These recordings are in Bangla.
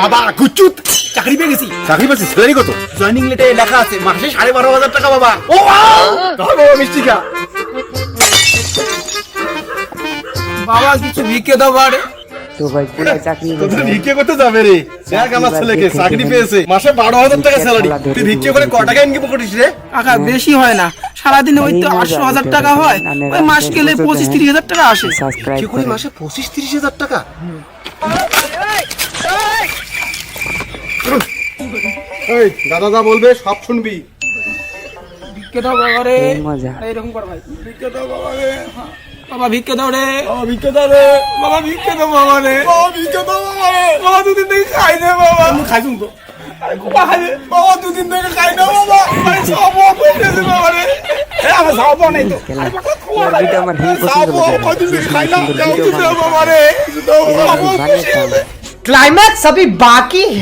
বাবা গুচ্চুত চাকরি পেয়ে গেছি। চাকরি পাচ্ছি স্যালারি কত? জয়নিং লেটে লেখা আছে মাসে সাড়ে বারো হাজার টাকা বাবা। ও ধর বাবা মিষ্টি খা। বাবা কিছু ভিক্ষে দাও বাড়ে তো ভাই পুরো চাকরি তোদের ভিক্ষে করতে যাবে রে। দেখ আমার ছেলেকে চাকরি পেয়েছে। মাসে বারো হাজার টাকা স্যালারি তুই ভিক্ষে করে ক টাকা ইনকাম করিস রে? কাকা বেশি হয় না। সারাদিনে ওই তো আটশো হাজার টাকা হয়। ওই মাস গেলে পঁচিশ তিরিশ হাজার টাকা আসে। কি করে করে। মাসে পঁচিশ তিরিশ হাজার টাকা? এই দাদা যা বলবে সব শুনবি ভিক্ষে দাও বাবা রে এই মজা এইরকম কর ভাই ভিক্ষে দাও বাবা রে হ্যাঁ। বাবা ভিক্ষে দাও রে বাবা ভিক্ষে দাও রে বাবা ভিক্ষে দাও বাবা রে বাবা ভিক্ষে দাও বাবা রে বাবা দুদিন থেকে খাই না বাবা আমি খাইছুন তো বাবা রে বাবা দুদিন থেকে খাই না বাবা আরে সব হয়ে গেছে বাবা রে এ, আমার যাওয়া নাই তো খেলা এর ভিডিও আমার হেভি পছন্দ বাবা লাগে কদিন থেকে খাই না সুন্দর ভিডিও দাও বানায় বাবা রে দাও বাবা বানিয়েছে क्लाइमैक्स अभी बाकी है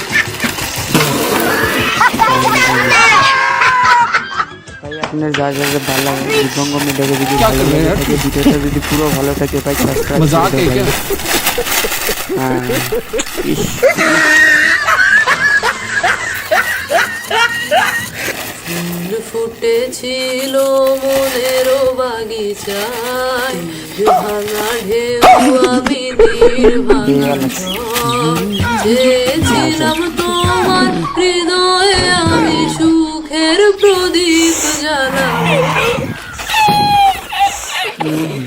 আপনার যা যা ভালো লাগে দিবঙ্গ মিডিয়াকে যদি ভালো লাগে থাকে ভিডিওটা যদি পুরো ভালো থাকে ভাই সাবস্ক্রাইব করে দেবেন হ্যাঁ। ফুটেছিল মনের বাগিচায় ভাঙা ঢেউ আমি চেয়েছিলাম Mm-hmm.